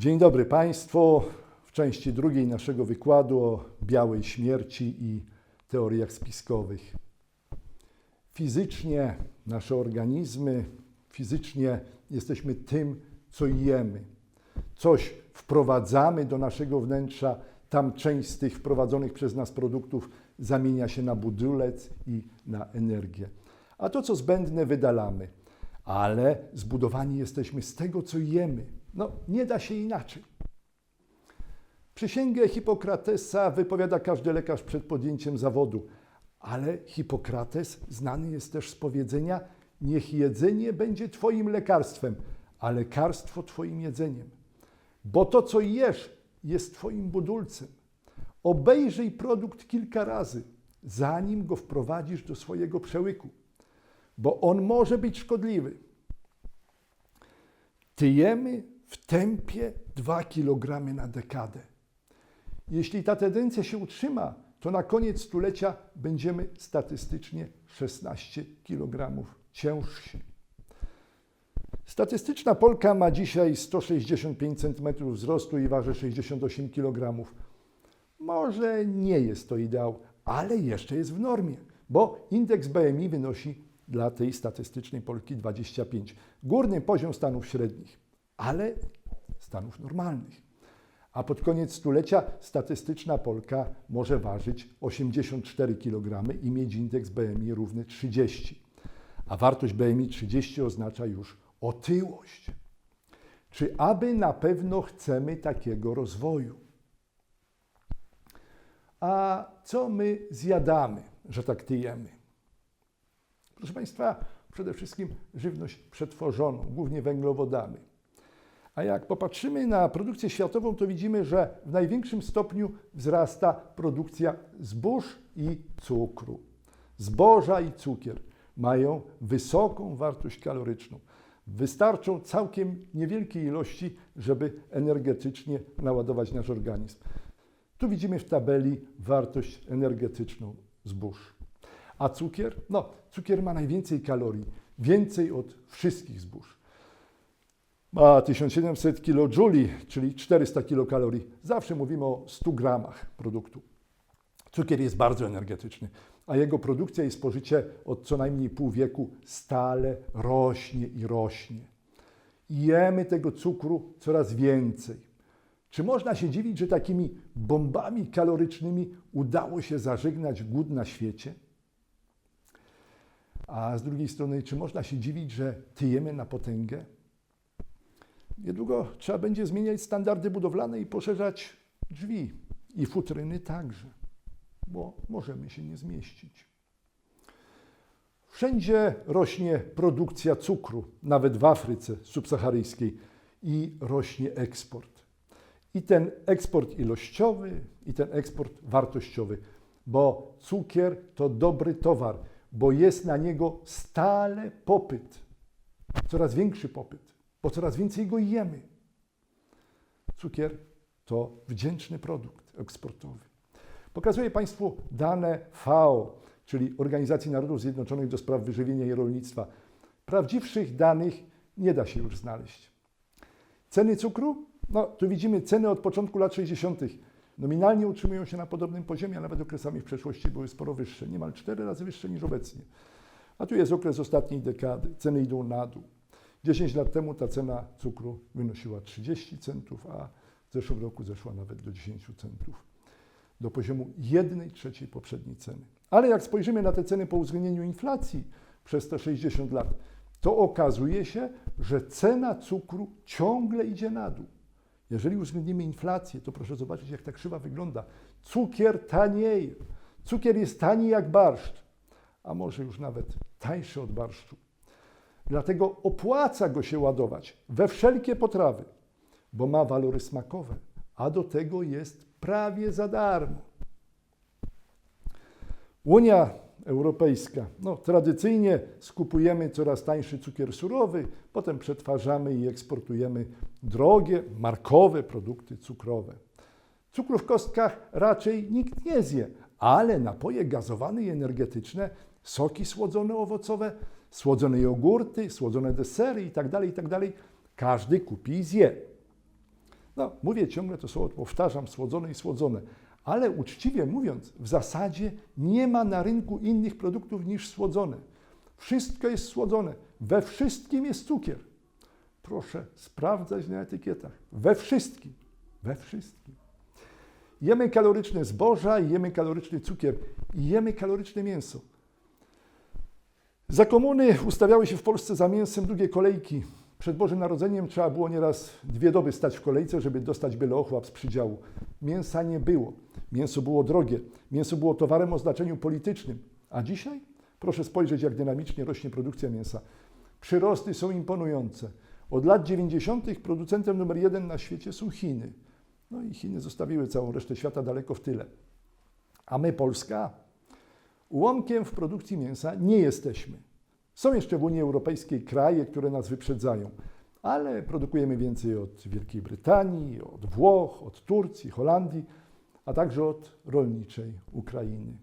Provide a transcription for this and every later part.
Dzień dobry Państwu. W części drugiej naszego wykładu o białej śmierci i teoriach spiskowych. Fizycznie nasze organizmy, fizycznie jesteśmy tym, co jemy. Coś wprowadzamy do naszego wnętrza, tam część z tych wprowadzonych przez nas produktów zamienia się na budulec i na energię. A to, co zbędne, wydalamy. Ale zbudowani jesteśmy z tego, co jemy. No, nie da się inaczej. Przysięgę Hipokratesa wypowiada każdy lekarz przed podjęciem zawodu, ale Hipokrates znany jest też z powiedzenia: Niech jedzenie będzie Twoim lekarstwem, a lekarstwo Twoim jedzeniem. Bo to, co jesz, jest Twoim budulcem. Obejrzyj produkt kilka razy, zanim go wprowadzisz do swojego przełyku, bo on może być szkodliwy. Tyjemy w tempie 2 kg na dekadę. Jeśli ta tendencja się utrzyma, to na koniec stulecia będziemy statystycznie 16 kg ciężsi. Statystyczna Polka ma dzisiaj 165 cm wzrostu i waży 68 kg. Może nie jest to ideał, ale jeszcze jest w normie, bo indeks BMI wynosi dla tej statystycznej Polki 25. Górny poziom stanów średnich, ale stanów normalnych. A pod koniec stulecia statystyczna Polka może ważyć 84 kg i mieć indeks BMI równy 30. A wartość BMI 30 oznacza już otyłość. Czy aby na pewno chcemy takiego rozwoju? A co my zjadamy, że tak tyjemy? Proszę Państwa, przede wszystkim żywność przetworzoną, głównie węglowodany. A jak popatrzymy na produkcję światową, to widzimy, że w największym stopniu wzrasta produkcja zbóż i cukru. Zboża i cukier mają wysoką wartość kaloryczną. Wystarczą całkiem niewielkie ilości, żeby energetycznie naładować nasz organizm. Tu widzimy w tabeli wartość energetyczną zbóż. A cukier? No, cukier ma najwięcej kalorii, więcej od wszystkich zbóż. Ma 1700 kJ, czyli 400 kilokalorii. Zawsze mówimy o 100 gramach produktu. Cukier jest bardzo energetyczny, a jego produkcja i spożycie od co najmniej pół wieku stale rośnie i rośnie. Jemy tego cukru coraz więcej. Czy można się dziwić, że takimi bombami kalorycznymi udało się zażegnać głód na świecie? A z drugiej strony, czy można się dziwić, że tyjemy na potęgę? Niedługo trzeba będzie zmieniać standardy budowlane i poszerzać drzwi i futryny także, bo możemy się nie zmieścić. Wszędzie rośnie produkcja cukru, nawet w Afryce subsaharyjskiej i rośnie eksport. I ten eksport ilościowy, i ten eksport wartościowy, bo cukier to dobry towar, bo jest na niego stale popyt, coraz większy popyt bo coraz więcej go jemy. Cukier to wdzięczny produkt eksportowy. Pokazuję Państwu dane FAO, czyli Organizacji Narodów Zjednoczonych do spraw wyżywienia i rolnictwa. Prawdziwszych danych nie da się już znaleźć. Ceny cukru? No, tu widzimy ceny od początku lat 60. Nominalnie utrzymują się na podobnym poziomie, a nawet okresami w przeszłości były sporo wyższe, niemal 4 razy wyższe niż obecnie. A tu jest okres ostatniej dekady. Ceny idą na dół. 10 lat temu ta cena cukru wynosiła 30 centów, a w zeszłym roku zeszła nawet do 10 centów. Do poziomu 1 trzeciej poprzedniej ceny. Ale jak spojrzymy na te ceny po uwzględnieniu inflacji przez te 60 lat, to okazuje się, że cena cukru ciągle idzie na dół. Jeżeli uwzględnimy inflację, to proszę zobaczyć, jak ta krzywa wygląda. Cukier tanieje. Cukier jest tani jak barszcz, a może już nawet tańszy od barszczu. Dlatego opłaca go się ładować we wszelkie potrawy, bo ma walory smakowe, a do tego jest prawie za darmo. Unia Europejska. No, tradycyjnie skupujemy coraz tańszy cukier surowy, potem przetwarzamy i eksportujemy drogie, markowe produkty cukrowe. Cukru w kostkach raczej nikt nie zje, ale napoje gazowane i energetyczne, soki słodzone owocowe słodzone jogurty, słodzone desery itd., itd. Każdy kupi i zje. No, mówię ciągle to słowo, powtarzam, słodzone i słodzone, ale uczciwie mówiąc, w zasadzie nie ma na rynku innych produktów niż słodzone. Wszystko jest słodzone, we wszystkim jest cukier. Proszę sprawdzać na etykietach. We wszystkim, we wszystkim. Jemy kaloryczne zboża, jemy kaloryczny cukier jemy kaloryczne mięso. Za komuny ustawiały się w Polsce za mięsem długie kolejki. Przed Bożym Narodzeniem trzeba było nieraz dwie doby stać w kolejce, żeby dostać byle ochłap z przydziału. Mięsa nie było. Mięso było drogie. Mięso było towarem o znaczeniu politycznym. A dzisiaj? Proszę spojrzeć, jak dynamicznie rośnie produkcja mięsa. Przyrosty są imponujące. Od lat 90. producentem numer jeden na świecie są Chiny. No i Chiny zostawiły całą resztę świata daleko w tyle. A my, Polska, ułomkiem w produkcji mięsa nie jesteśmy. Są jeszcze w Unii Europejskiej kraje, które nas wyprzedzają, ale produkujemy więcej od Wielkiej Brytanii, od Włoch, od Turcji, Holandii, a także od rolniczej Ukrainy.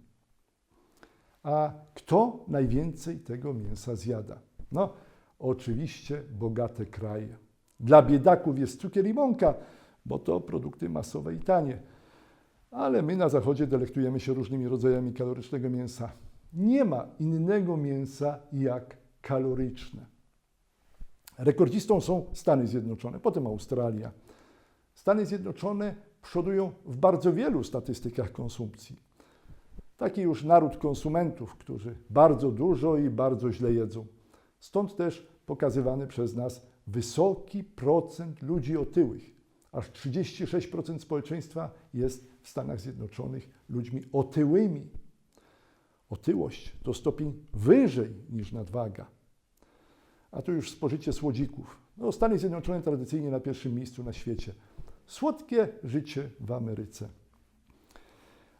A kto najwięcej tego mięsa zjada? No, oczywiście bogate kraje. Dla biedaków jest cukier i mąka, bo to produkty masowe i tanie. Ale my na Zachodzie delektujemy się różnymi rodzajami kalorycznego mięsa. Nie ma innego mięsa jak kaloryczne. Rekordzistą są Stany Zjednoczone, potem Australia. Stany Zjednoczone przodują w bardzo wielu statystykach konsumpcji. Taki już naród konsumentów, którzy bardzo dużo i bardzo źle jedzą. Stąd też pokazywany przez nas wysoki procent ludzi otyłych. Aż 36% społeczeństwa jest w Stanach Zjednoczonych ludźmi otyłymi. Otyłość to stopień wyżej niż nadwaga. A tu już spożycie słodzików. No, Stany Zjednoczone tradycyjnie na pierwszym miejscu na świecie. Słodkie życie w Ameryce.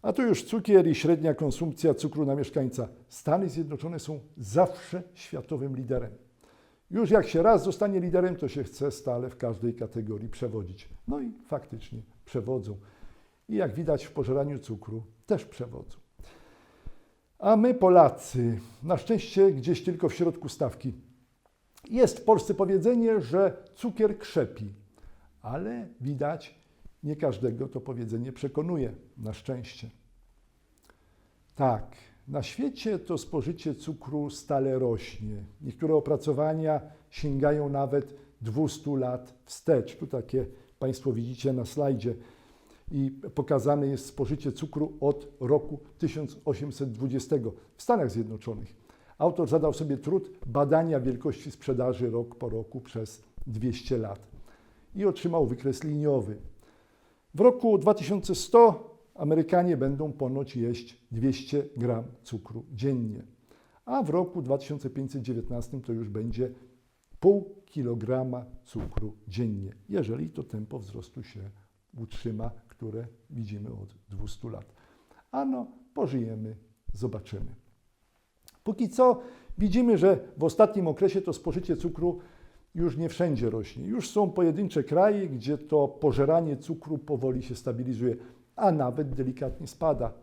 A tu już cukier i średnia konsumpcja cukru na mieszkańca. Stany Zjednoczone są zawsze światowym liderem. Już jak się raz zostanie liderem, to się chce stale w każdej kategorii przewodzić. No i faktycznie przewodzą. I jak widać w pożeraniu cukru też przewodzą. A my, Polacy, na szczęście gdzieś tylko w środku stawki. Jest w Polsce powiedzenie, że cukier krzepi, ale widać, nie każdego to powiedzenie przekonuje, na szczęście. Tak, na świecie to spożycie cukru stale rośnie. Niektóre opracowania sięgają nawet 200 lat wstecz. Tu takie Państwo widzicie na slajdzie. I pokazane jest spożycie cukru od roku 1820 w Stanach Zjednoczonych. Autor zadał sobie trud badania wielkości sprzedaży rok po roku przez 200 lat i otrzymał wykres liniowy. W roku 2100 Amerykanie będą ponoć jeść 200 gram cukru dziennie, a w roku 2519 to już będzie pół kilograma cukru dziennie, jeżeli to tempo wzrostu się utrzyma, które widzimy od 200 lat. Ano, pożyjemy, zobaczymy. Póki co widzimy, że w ostatnim okresie to spożycie cukru już nie wszędzie rośnie. Już są pojedyncze kraje, gdzie to pożeranie cukru powoli się stabilizuje, a nawet delikatnie spada.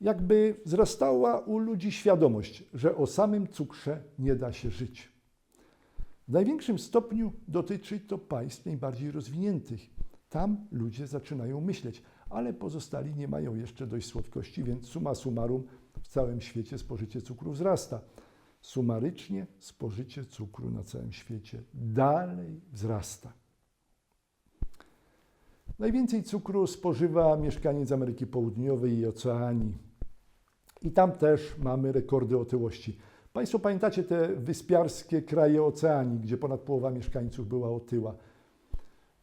Jakby wzrastała u ludzi świadomość, że o samym cukrze nie da się żyć. W największym stopniu dotyczy to państw najbardziej rozwiniętych. Tam ludzie zaczynają myśleć, ale pozostali nie mają jeszcze dość słodkości, więc suma summarum w całym świecie spożycie cukru wzrasta. Sumarycznie spożycie cukru na całym świecie dalej wzrasta. Najwięcej cukru spożywa mieszkaniec Ameryki Południowej i Oceanii. I tam też mamy rekordy otyłości. Państwo pamiętacie te wyspiarskie kraje Oceanii, gdzie ponad połowa mieszkańców była otyła.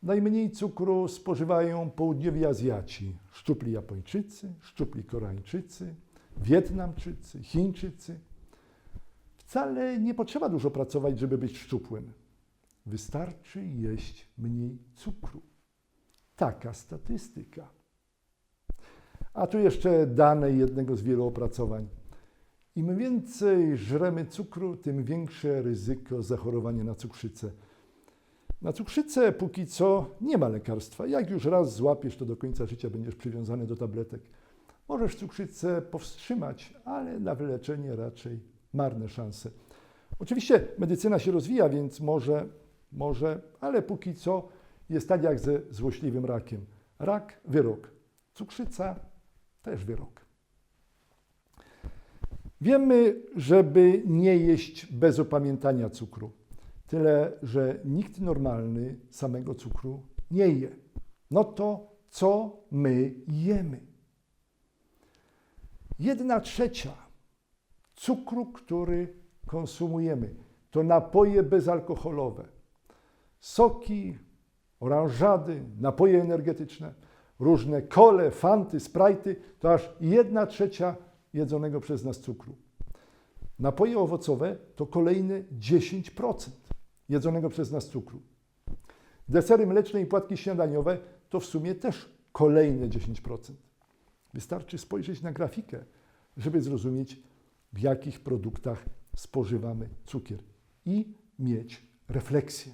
Najmniej cukru spożywają południowi Azjaci, szczupli Japończycy, szczupli Koreańczycy, Wietnamczycy, Chińczycy. Wcale nie potrzeba dużo pracować, żeby być szczupłym. Wystarczy jeść mniej cukru. Taka statystyka. A tu jeszcze dane jednego z wielu opracowań. Im więcej żremy cukru, tym większe ryzyko zachorowania na cukrzycę. Na cukrzycę póki co nie ma lekarstwa. Jak już raz złapiesz, to do końca życia będziesz przywiązany do tabletek. Możesz cukrzycę powstrzymać, ale na wyleczenie raczej marne szanse. Oczywiście medycyna się rozwija, więc może, może, ale póki co jest tak jak ze złośliwym rakiem. Rak, wyrok. Cukrzyca, też wyrok. Wiemy, żeby nie jeść bez opamiętania cukru. Tyle, że nikt normalny samego cukru nie je. No to co my jemy? Jedna trzecia cukru, który konsumujemy, to napoje bezalkoholowe. Soki, oranżady, napoje energetyczne, różne kole, fanty, sprajty, to aż jedna trzecia jedzonego przez nas cukru. Napoje owocowe to kolejne 10% jedzonego przez nas cukru. Desery mleczne i płatki śniadaniowe to w sumie też kolejne 10%. Wystarczy spojrzeć na grafikę, żeby zrozumieć, w jakich produktach spożywamy cukier i mieć refleksję.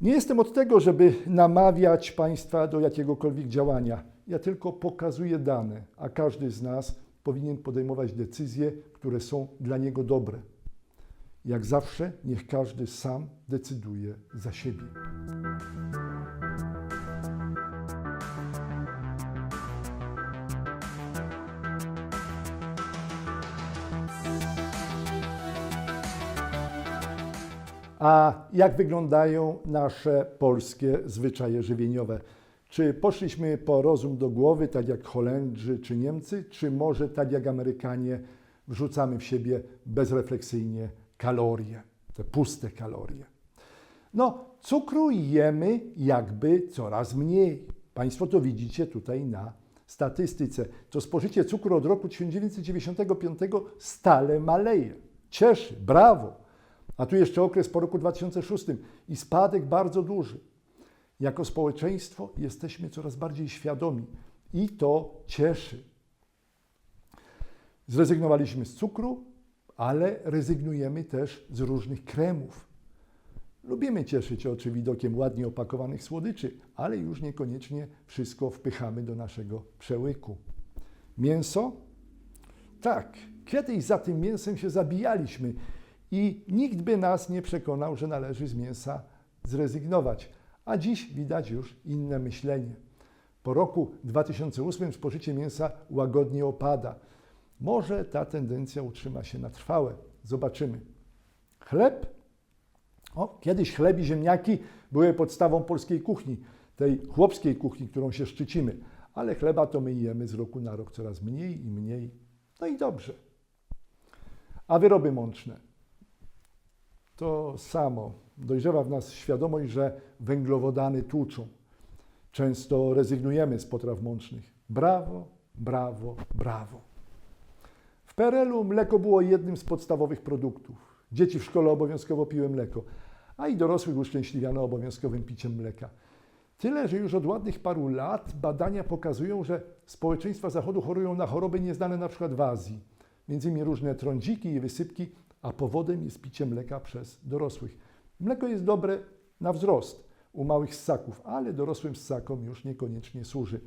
Nie jestem od tego, żeby namawiać Państwa do jakiegokolwiek działania. Ja tylko pokazuję dane, a każdy z nas powinien podejmować decyzje, które są dla niego dobre. Jak zawsze, niech każdy sam decyduje za siebie. A jak wyglądają nasze polskie zwyczaje żywieniowe? Czy poszliśmy po rozum do głowy, tak jak Holendrzy czy Niemcy, czy może tak jak Amerykanie wrzucamy w siebie bezrefleksyjnie kalorie, te puste kalorie? No, cukru jemy jakby coraz mniej. Państwo to widzicie tutaj na statystyce. To spożycie cukru od roku 1995 stale maleje. Cieszy, brawo. A tu jeszcze okres po roku 2006 i spadek bardzo duży. Jako społeczeństwo jesteśmy coraz bardziej świadomi i to cieszy. Zrezygnowaliśmy z cukru, ale rezygnujemy też z różnych kremów. Lubimy cieszyć oczy widokiem ładnie opakowanych słodyczy, ale już niekoniecznie wszystko wpychamy do naszego przełyku. Mięso? Tak, kiedyś za tym mięsem się zabijaliśmy i nikt by nas nie przekonał, że należy z mięsa zrezygnować. A dziś widać już inne myślenie. Po roku 2008 spożycie mięsa łagodnie opada. Może ta tendencja utrzyma się na trwałe. Zobaczymy. Chleb? O, kiedyś chleb i ziemniaki były podstawą polskiej kuchni, tej chłopskiej kuchni, którą się szczycimy. Ale chleba to my jemy z roku na rok coraz mniej i mniej. No i dobrze. A wyroby mączne? to samo. Dojrzewa w nas świadomość, że węglowodany tłuczą. Często rezygnujemy z potraw mącznych. Brawo, brawo, brawo. PRL-u mleko było jednym z podstawowych produktów. Dzieci w szkole obowiązkowo piły mleko, a i dorosłych uszczęśliwiano obowiązkowym piciem mleka. Tyle, że już od ładnych paru lat badania pokazują, że społeczeństwa Zachodu chorują na choroby nieznane na przykład w Azji. Między innymi różne trądziki i wysypki a powodem jest picie mleka przez dorosłych. Mleko jest dobre na wzrost u małych ssaków, ale dorosłym ssakom już niekoniecznie służy.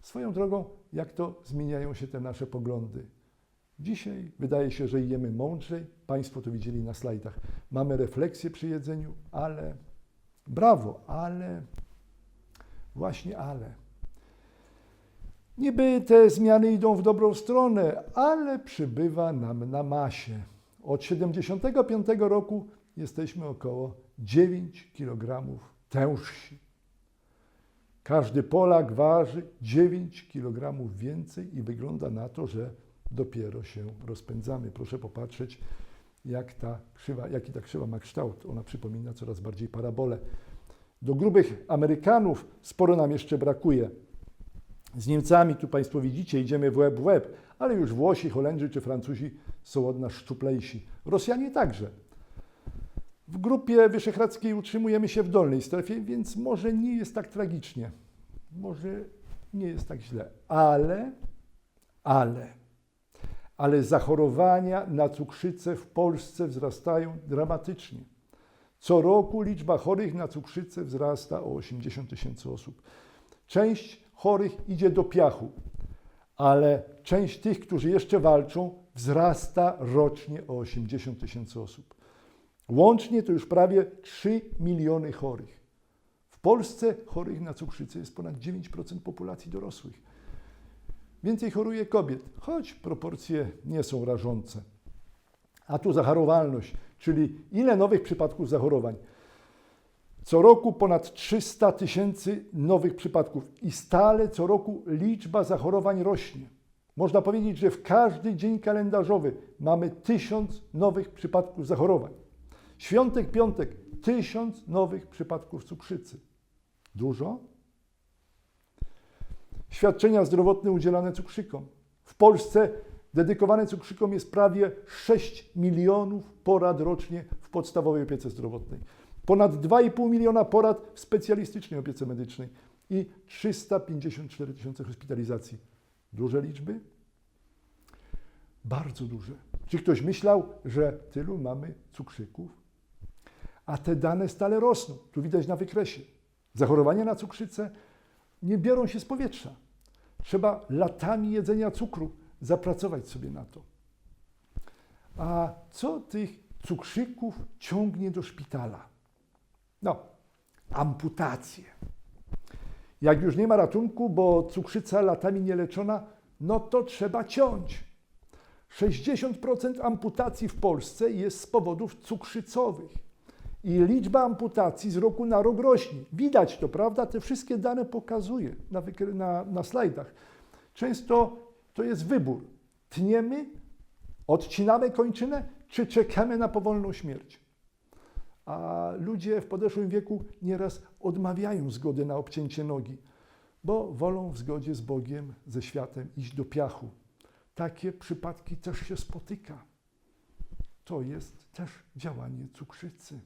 Swoją drogą, jak to zmieniają się te nasze poglądy. Dzisiaj wydaje się, że jemy mądrzej. Państwo to widzieli na slajdach. Mamy refleksję przy jedzeniu, ale brawo, ale właśnie ale. Niby te zmiany idą w dobrą stronę, ale przybywa nam na masie. Od 75 roku jesteśmy około 9 kg tężsi. Każdy Polak waży 9 kg więcej i wygląda na to, że dopiero się rozpędzamy. Proszę popatrzeć, jak ta krzywa, jaki ta krzywa ma kształt. Ona przypomina coraz bardziej parabolę. Do grubych Amerykanów sporo nam jeszcze brakuje. Z Niemcami, tu Państwo widzicie, idziemy w łeb w łeb, ale już Włosi, Holendrzy czy Francuzi są od nas szczuplejsi. Rosjanie także. W grupie wyszehradzkiej utrzymujemy się w dolnej strefie, więc może nie jest tak tragicznie. Może nie jest tak źle. Ale, ale, ale zachorowania na cukrzycę w Polsce wzrastają dramatycznie. Co roku liczba chorych na cukrzycę wzrasta o 80 tysięcy osób. Część chorych idzie do piachu, ale część tych, którzy jeszcze walczą, wzrasta rocznie o 80 tysięcy osób. Łącznie to już prawie 3 miliony chorych. Polsce chorych na cukrzycę jest ponad 9% populacji dorosłych. Więcej choruje kobiet, choć proporcje nie są rażące. A tu zachorowalność, czyli ile nowych przypadków zachorowań. Co roku ponad 300 tysięcy nowych przypadków i stale co roku liczba zachorowań rośnie. Można powiedzieć, że w każdy dzień kalendarzowy mamy tysiąc nowych przypadków zachorowań. Świątek, piątek, tysiąc nowych przypadków cukrzycy. Dużo? Świadczenia zdrowotne udzielane cukrzykom. W Polsce dedykowane cukrzykom jest prawie 6 milionów porad rocznie w podstawowej opiece zdrowotnej. Ponad 2,5 miliona porad w specjalistycznej opiece medycznej i 354 tysiące hospitalizacji. Duże liczby? Bardzo duże. Czy ktoś myślał, że tylu mamy cukrzyków? A te dane stale rosną. Tu widać na wykresie. Zachorowania na cukrzycę nie biorą się z powietrza. Trzeba latami jedzenia cukru zapracować sobie na to. A co tych cukrzyków ciągnie do szpitala? No, amputacje. Jak już nie ma ratunku, bo cukrzyca latami nieleczona, no to trzeba ciąć. 60% amputacji w Polsce jest z powodów cukrzycowych. I liczba amputacji z roku na rok rośnie. Widać to, prawda? Te wszystkie dane pokazuję na, na, na slajdach. Często to jest wybór. Tniemy, odcinamy kończynę, czy czekamy na powolną śmierć. A ludzie w podeszłym wieku nieraz odmawiają zgody na obcięcie nogi, bo wolą w zgodzie z Bogiem, ze światem iść do piachu. Takie przypadki też się spotyka. To jest też działanie cukrzycy.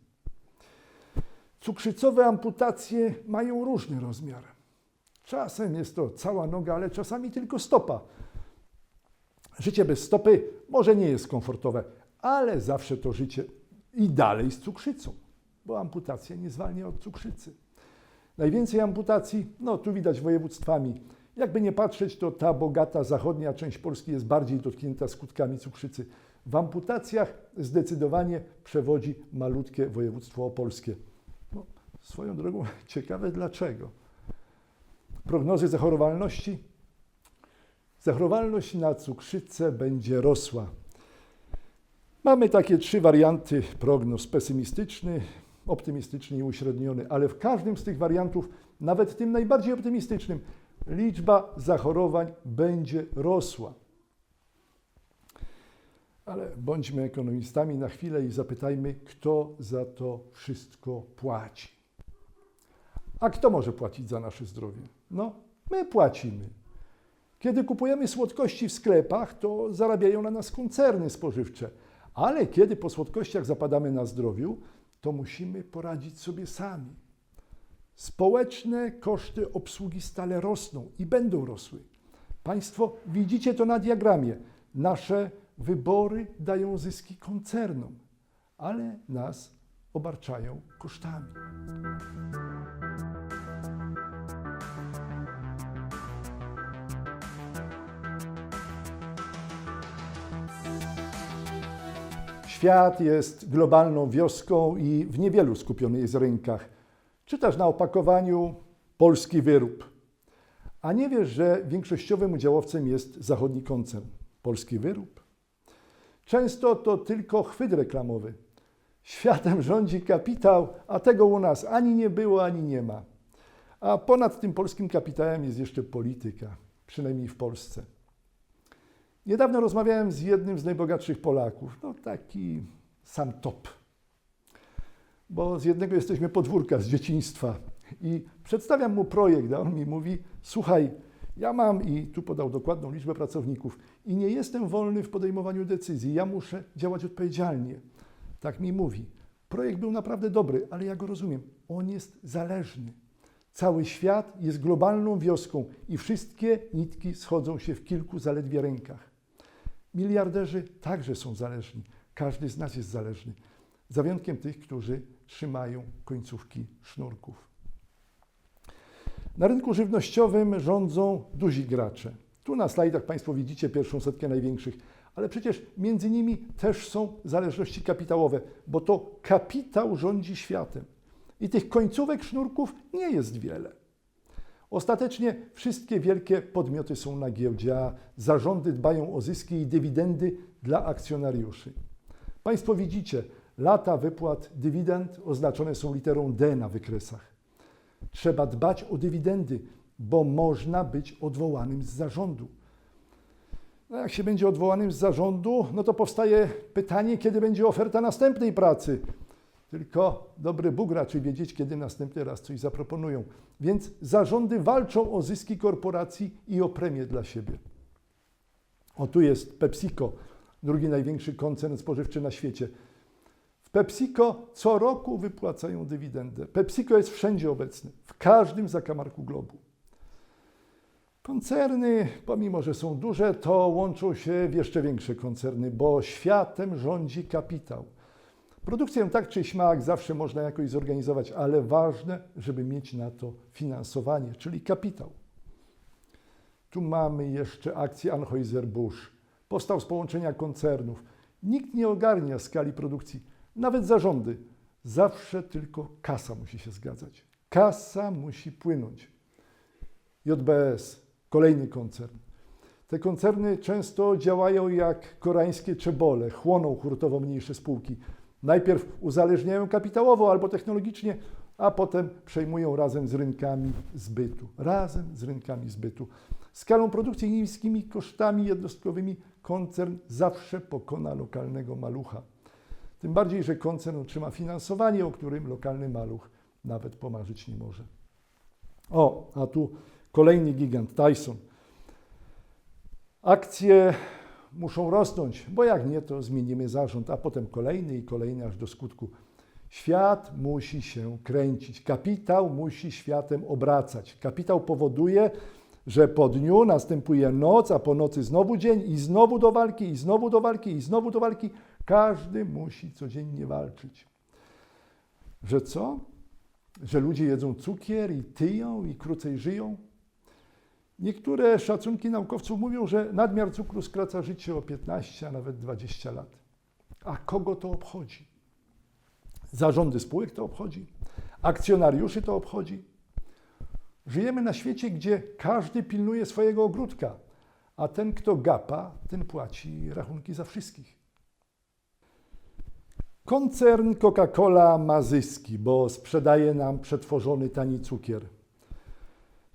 Cukrzycowe amputacje mają różny rozmiar. Czasem jest to cała noga, ale czasami tylko stopa. Życie bez stopy może nie jest komfortowe, ale zawsze to życie i dalej z cukrzycą, bo amputacja nie zwalnia od cukrzycy. Najwięcej amputacji, no tu widać województwami. Jakby nie patrzeć, to ta bogata zachodnia część Polski jest bardziej dotknięta skutkami cukrzycy. W amputacjach zdecydowanie przewodzi malutkie województwo opolskie. Swoją drogą ciekawe dlaczego. Prognozy zachorowalności? Zachorowalność na cukrzycę będzie rosła. Mamy takie trzy warianty prognoz: pesymistyczny, optymistyczny i uśredniony, ale w każdym z tych wariantów, nawet tym najbardziej optymistycznym, liczba zachorowań będzie rosła. Ale bądźmy ekonomistami na chwilę i zapytajmy, kto za to wszystko płaci. A kto może płacić za nasze zdrowie? No, my płacimy. Kiedy kupujemy słodkości w sklepach, to zarabiają na nas koncerny spożywcze. Ale kiedy po słodkościach zapadamy na zdrowiu, to musimy poradzić sobie sami. Społeczne koszty obsługi stale rosną i będą rosły. Państwo widzicie to na diagramie. Nasze wybory dają zyski koncernom, ale nas obarczają kosztami. Świat jest globalną wioską i w niewielu skupiony jest rynkach. Czytasz na opakowaniu polski wyrób. A nie wiesz, że większościowym udziałowcem jest zachodni koncern. Polski wyrób. Często to tylko chwyt reklamowy. Światem rządzi kapitał, a tego u nas ani nie było, ani nie ma. A ponad tym polskim kapitałem jest jeszcze polityka, przynajmniej w Polsce. Niedawno rozmawiałem z jednym z najbogatszych Polaków, no taki sam top. Bo z jednego jesteśmy podwórka z dzieciństwa i przedstawiam mu projekt, a on mi mówi: Słuchaj, ja mam i tu podał dokładną liczbę pracowników i nie jestem wolny w podejmowaniu decyzji. Ja muszę działać odpowiedzialnie. Tak mi mówi. Projekt był naprawdę dobry, ale ja go rozumiem. On jest zależny. Cały świat jest globalną wioską i wszystkie nitki schodzą się w kilku zaledwie rękach. Miliarderzy także są zależni. Każdy z nas jest zależny. Za wyjątkiem tych, którzy trzymają końcówki sznurków. Na rynku żywnościowym rządzą duzi gracze. Tu na slajdach Państwo widzicie pierwszą setkę największych, ale przecież między nimi też są zależności kapitałowe, bo to kapitał rządzi światem. I tych końcówek sznurków nie jest wiele. Ostatecznie wszystkie wielkie podmioty są na giełdzie, a zarządy dbają o zyski i dywidendy dla akcjonariuszy. Państwo widzicie, lata wypłat dywidend oznaczone są literą D na wykresach. Trzeba dbać o dywidendy, bo można być odwołanym z zarządu. No jak się będzie odwołanym z zarządu, no to powstaje pytanie, kiedy będzie oferta następnej pracy. Tylko dobry Bóg raczy wiedzieć, kiedy następny raz coś zaproponują. Więc zarządy walczą o zyski korporacji i o premię dla siebie. O tu jest PepsiCo, drugi największy koncern spożywczy na świecie. W PepsiCo co roku wypłacają dywidendę. PepsiCo jest wszędzie obecny, w każdym zakamarku globu. Koncerny, pomimo że są duże, to łączą się w jeszcze większe koncerny, bo światem rządzi kapitał. Produkcję tak czy śmak zawsze można jakoś zorganizować, ale ważne, żeby mieć na to finansowanie, czyli kapitał. Tu mamy jeszcze akcję Anheuser-Busch. Powstał z połączenia koncernów. Nikt nie ogarnia skali produkcji, nawet zarządy. Zawsze tylko kasa musi się zgadzać. Kasa musi płynąć. JBS, kolejny koncern. Te koncerny często działają jak koreańskie czebole, chłoną hurtowo mniejsze spółki. Najpierw uzależniają kapitałowo albo technologicznie, a potem przejmują razem z rynkami zbytu. Razem z rynkami zbytu. Skalą produkcji i niskimi kosztami jednostkowymi koncern zawsze pokona lokalnego malucha. Tym bardziej, że koncern otrzyma finansowanie, o którym lokalny maluch nawet pomarzyć nie może. O, a tu kolejny gigant, Tyson. Akcje muszą rosnąć, bo jak nie, to zmienimy zarząd, a potem kolejny i kolejny aż do skutku. Świat musi się kręcić, kapitał musi światem obracać. Kapitał powoduje, że po dniu następuje noc, a po nocy znowu dzień i znowu do walki, i znowu do walki, i znowu do walki. Każdy musi codziennie walczyć. Że co? Że ludzie jedzą cukier i tyją i krócej żyją? Niektóre szacunki naukowców mówią, że nadmiar cukru skraca życie o 15, a nawet 20 lat. A kogo to obchodzi? Zarządy spółek to obchodzi, akcjonariuszy to obchodzi. Żyjemy na świecie, gdzie każdy pilnuje swojego ogródka, a ten, kto gapa, ten płaci rachunki za wszystkich. Koncern Coca-Cola ma zyski, bo sprzedaje nam przetworzony tani cukier.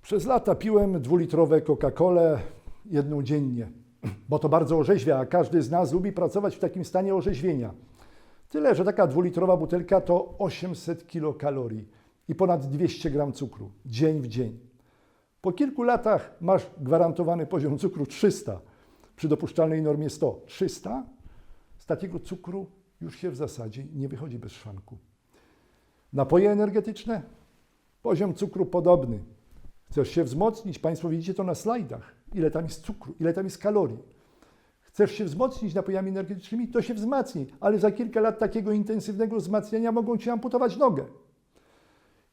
Przez lata piłem dwulitrowe Coca-Colę jedną dziennie, bo to bardzo orzeźwia, a każdy z nas lubi pracować w takim stanie orzeźwienia. Tyle, że taka dwulitrowa butelka to 800 kilokalorii i ponad 200 gram cukru dzień w dzień. Po kilku latach masz gwarantowany poziom cukru 300, przy dopuszczalnej normie 100. 300? Z takiego cukru już się w zasadzie nie wychodzi bez szwanku. Napoje energetyczne? Poziom cukru podobny. Chcesz się wzmocnić? Państwo widzicie to na slajdach. Ile tam jest cukru, ile tam jest kalorii. Chcesz się wzmocnić napojami energetycznymi? To się wzmacnij, ale za kilka lat takiego intensywnego wzmacniania mogą ci amputować nogę.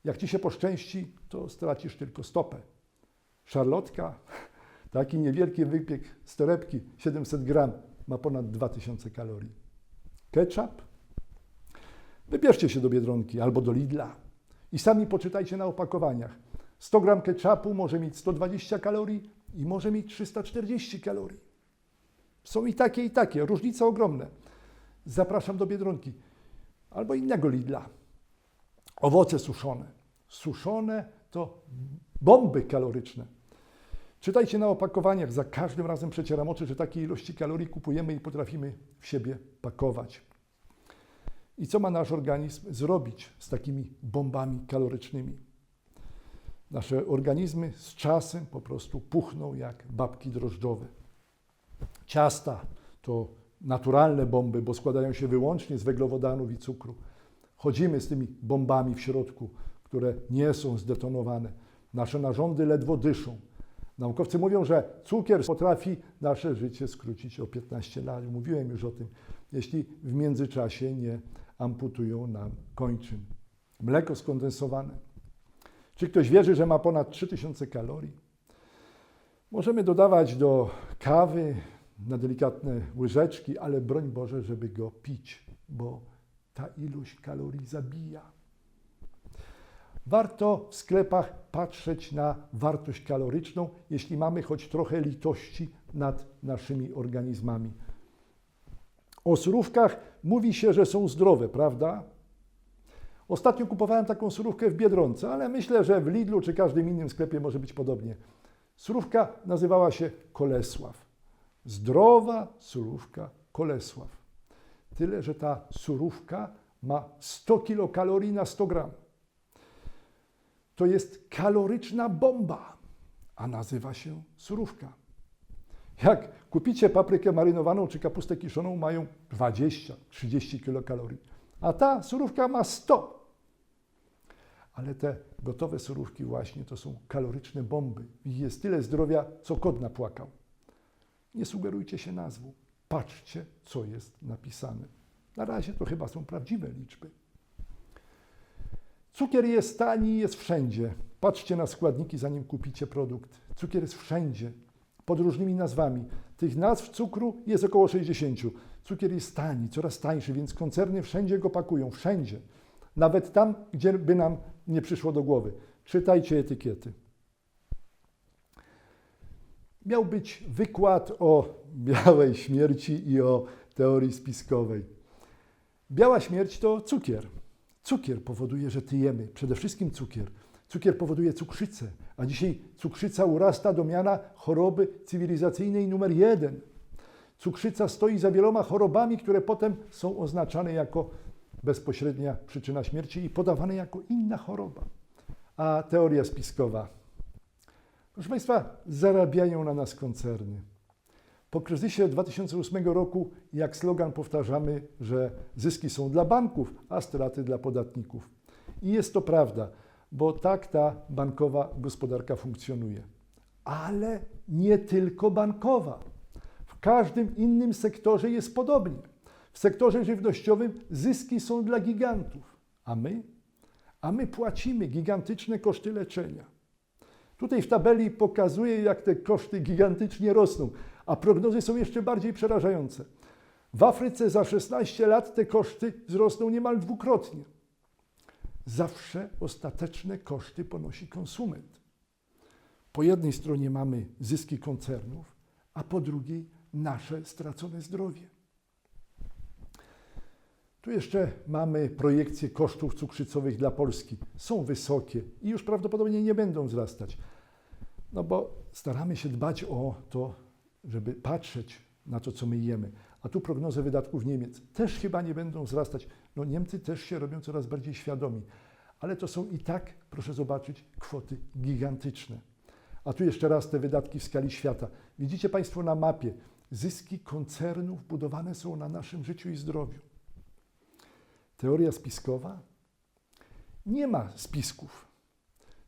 Jak ci się poszczęści, to stracisz tylko stopę. Szarlotka, taki niewielki wypiek z torebki, 700 gram, ma ponad 2000 kalorii. Ketchup? Wybierzcie się do Biedronki albo do Lidla i sami poczytajcie na opakowaniach. 100 gram ketchupu może mieć 120 kalorii i może mieć 340 kalorii. Są i takie, i takie, różnice ogromne. Zapraszam do Biedronki albo innego Lidla. Owoce suszone. Suszone to bomby kaloryczne. Czytajcie na opakowaniach, za każdym razem przecieram oczy, że takiej ilości kalorii kupujemy i potrafimy w siebie pakować. I co ma nasz organizm zrobić z takimi bombami kalorycznymi? Nasze organizmy z czasem po prostu puchną jak babki drożdżowe. Ciasta to naturalne bomby, bo składają się wyłącznie z węglowodanów i cukru. Chodzimy z tymi bombami w środku, które nie są zdetonowane. Nasze narządy ledwo dyszą. Naukowcy mówią, że cukier potrafi nasze życie skrócić o 15 lat. Mówiłem już o tym, jeśli w międzyczasie nie amputują nam kończyn. Mleko skondensowane. Czy ktoś wierzy, że ma ponad 3000 kalorii? Możemy dodawać do kawy na delikatne łyżeczki, ale broń Boże, żeby go pić, bo ta ilość kalorii zabija. Warto w sklepach patrzeć na wartość kaloryczną, jeśli mamy choć trochę litości nad naszymi organizmami. O surówkach mówi się, że są zdrowe, prawda? Ostatnio kupowałem taką surówkę w Biedronce, ale myślę, że w Lidlu czy każdym innym sklepie może być podobnie. Surówka nazywała się Kolesław. Zdrowa surówka Kolesław. Tyle, że ta surówka ma 100 kilokalorii na 100 gram. To jest kaloryczna bomba, a nazywa się surówka. Jak kupicie paprykę marynowaną czy kapustę kiszoną, mają 20-30 kilokalorii, a ta surówka ma 100. Ale te gotowe surówki właśnie to są kaloryczne bomby. Nich jest tyle zdrowia, co kot napłakał. Nie sugerujcie się nazwą. Patrzcie, co jest napisane. Na razie to chyba są prawdziwe liczby. Cukier jest tani, jest wszędzie. Patrzcie na składniki, zanim kupicie produkt. Cukier jest wszędzie, pod różnymi nazwami. Tych nazw cukru jest około 60. Cukier jest tani, coraz tańszy, więc koncerny wszędzie go pakują, wszędzie. Nawet tam, gdzie by nam nie przyszło do głowy. Czytajcie etykiety. Miał być wykład o białej śmierci i o teorii spiskowej. Biała śmierć to cukier. Cukier powoduje, że tyjemy. Przede wszystkim cukier. Cukier powoduje cukrzycę, a dzisiaj cukrzyca urasta do miana choroby cywilizacyjnej numer jeden. Cukrzyca stoi za wieloma chorobami, które potem są oznaczane jako bezpośrednia przyczyna śmierci i podawane jako inna choroba. A teoria spiskowa. Proszę Państwa, zarabiają na nas koncerny. Po kryzysie 2008 roku, jak slogan powtarzamy, że zyski są dla banków, a straty dla podatników. I jest to prawda, bo tak ta bankowa gospodarka funkcjonuje. Ale nie tylko bankowa. W każdym innym sektorze jest podobnie. W sektorze żywnościowym zyski są dla gigantów, a my? A my płacimy gigantyczne koszty leczenia. Tutaj w tabeli pokazuję, jak te koszty gigantycznie rosną, a prognozy są jeszcze bardziej przerażające. W Afryce za 16 lat te koszty wzrosną niemal dwukrotnie. Zawsze ostateczne koszty ponosi konsument. Po jednej stronie mamy zyski koncernów, a po drugiej nasze stracone zdrowie. Tu jeszcze mamy projekcje kosztów cukrzycowych dla Polski. Są wysokie i już prawdopodobnie nie będą wzrastać. No bo staramy się dbać o to, żeby patrzeć na to, co my jemy. A tu prognozy wydatków Niemiec też chyba nie będą wzrastać. No Niemcy też się robią coraz bardziej świadomi. Ale to są i tak, proszę zobaczyć, kwoty gigantyczne. A tu jeszcze raz te wydatki w skali świata. Widzicie Państwo na mapie, zyski koncernów budowane są na naszym życiu i zdrowiu. Teoria spiskowa? Nie ma spisków.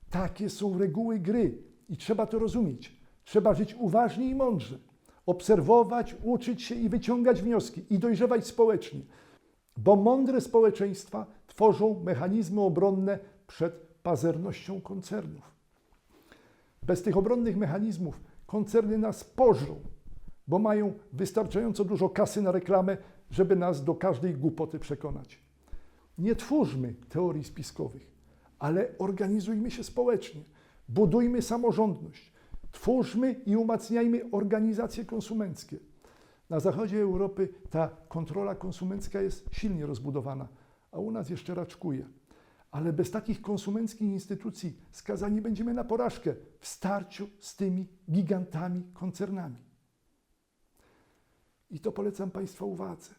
Takie są reguły gry i trzeba to rozumieć. Trzeba żyć uważnie i mądrze, obserwować, uczyć się i wyciągać wnioski i dojrzewać społecznie, bo mądre społeczeństwa tworzą mechanizmy obronne przed pazernością koncernów. Bez tych obronnych mechanizmów koncerny nas pożrą, bo mają wystarczająco dużo kasy na reklamę, żeby nas do każdej głupoty przekonać. Nie twórzmy teorii spiskowych, ale organizujmy się społecznie, budujmy samorządność, twórzmy i umacniajmy organizacje konsumenckie. Na zachodzie Europy ta kontrola konsumencka jest silnie rozbudowana, a u nas jeszcze raczkuje. Ale bez takich konsumenckich instytucji skazani będziemy na porażkę w starciu z tymi gigantami koncernami. I to polecam Państwa uwadze.